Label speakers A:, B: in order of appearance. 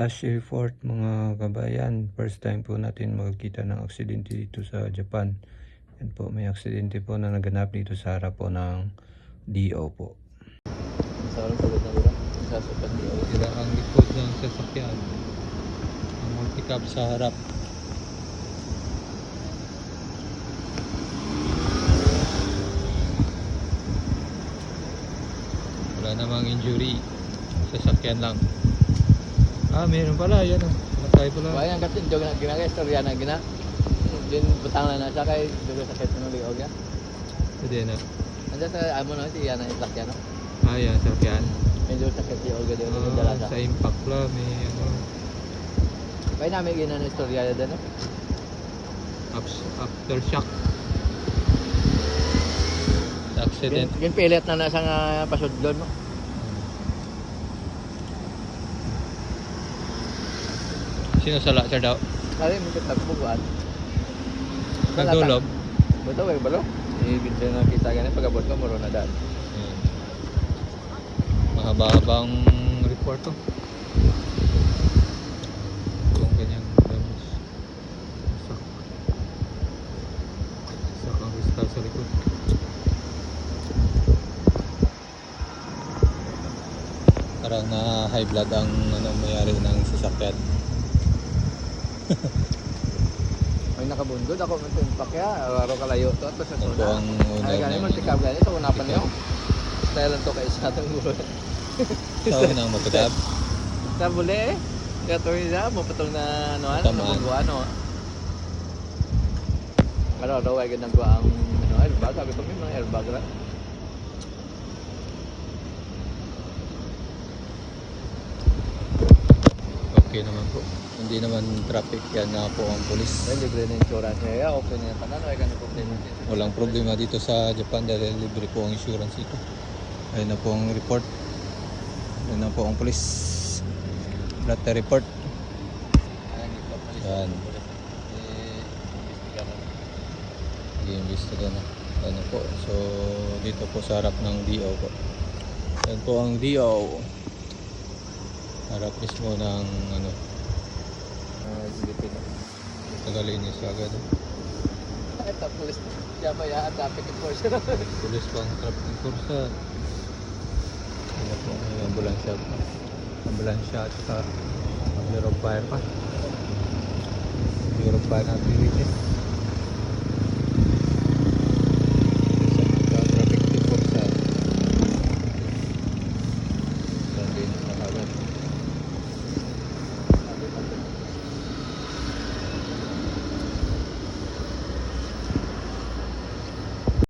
A: Flash report mga kabayan. First time po natin makakita ng aksidente dito sa Japan. Yan po, may aksidente po na naganap dito sa harap po ng DO po.
B: Sa na dito. Sasukan di ako.
A: Sira ang likod ng sasakyan. Ang multicab sa harap. Wala namang injury. Sasakyan lang. Ah, meron pala. Yan ah. Matay pala.
B: Kaya ang katin, jog na gina, istorya na gina. Din butang na na siya kay dugo sa kahit ng liog ya.
A: Pwede na.
B: Anda sa amo no si Yana itlak yan no.
A: Ah, yan. Sasakyan.
B: Medyo sa kahit liog dala
A: Ah,
B: sa.
A: sa impact pala. May ano.
B: Kaya namin gina na istorya ya no.
A: ups- Aftershock. Sa accident.
B: Gin gin pilit na nasa nga pasudlon no.
A: Sino sala sir daw?
B: Kali mo kita bubuan.
A: Nagdulob?
B: Betul kay balo. Ibig na kita ganyan pagabot ko muro na daan.
A: Ayan. Mahaba-habang report to. Yung ganyang damage. Sak. Sak ang kristal sa likod. Parang na high blood ang ano, mayari ng sasakyan.
B: Ay nakabundod ako man tin pakya, araw kalayo to at sa
A: Ito
B: suna.
A: ang una
B: Ay gani
A: ng-
B: man tikab gani sa unapan niyo. Style to kay sa atong buhay.
A: Sa unang matagab.
B: Sa buli eh. Katoy na mo patong na ano ano
A: Tamaan.
B: ano. Ano daw ay ganang ang ano airbag sabi ko may mga airbag ra.
A: Okay naman po. Hindi naman traffic yan nga po ang polis.
B: Ay libre na insurance niya. Okay na tanan ay ganang problema.
A: Walang problema dito sa Japan dahil libre po ang insurance dito. Ayun na po ang report. Ayun na po ang police. Blood report. Yan.
B: Eh,
A: I-investiga na. Ano po. So, dito po sa harap ng DO po. Yan po ang DO. Harap mismo ng ano,
B: Ah, Pilipino.
A: Tagalinis agad.
B: Ay tapos siya ba ya traffic enforcer.
A: Pulis pang traffic enforcer. Ano po, may ambulansya pa. Ambulansya at saka of Fire pa. Of Fire na activities.